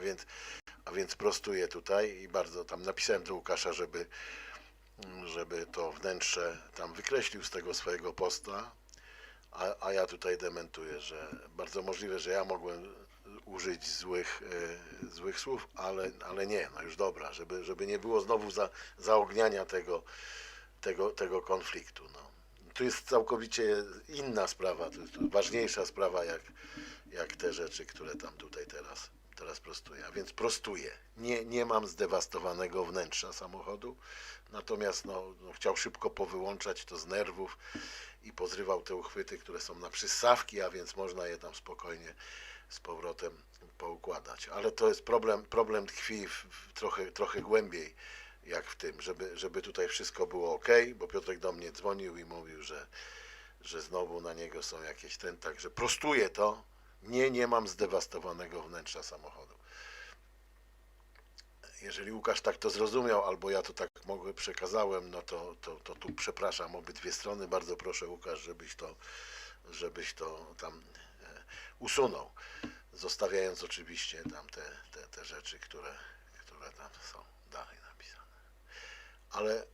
A więc, a więc prostuję tutaj i bardzo tam napisałem do Łukasza, żeby, żeby to wnętrze tam wykreślił z tego swojego posta, a, a ja tutaj dementuję, że bardzo możliwe, że ja mogłem użyć złych, e, złych słów, ale, ale nie, no już dobra, żeby, żeby nie było znowu za, zaogniania tego, tego, tego konfliktu. No. Tu jest całkowicie inna sprawa, to jest ważniejsza sprawa jak, jak te rzeczy, które tam tutaj teraz, teraz prostuję. A więc prostuję. Nie, nie mam zdewastowanego wnętrza samochodu, natomiast no, no, chciał szybko powyłączać to z nerwów i pozrywał te uchwyty, które są na przyssawki, a więc można je tam spokojnie z powrotem poukładać. Ale to jest problem, problem tkwi w, w trochę, trochę głębiej jak w tym, żeby, żeby tutaj wszystko było ok, bo Piotrek do mnie dzwonił i mówił, że, że znowu na niego są jakieś ten, także prostuję to. Nie, nie mam zdewastowanego wnętrza samochodu. Jeżeli Łukasz tak to zrozumiał, albo ja to tak mogę przekazałem, no to, to, to tu przepraszam obydwie strony. Bardzo proszę Łukasz, żebyś to, żebyś to tam e, usunął. Zostawiając oczywiście tam te, te, te rzeczy, które, które tam są dalej napisane. Ale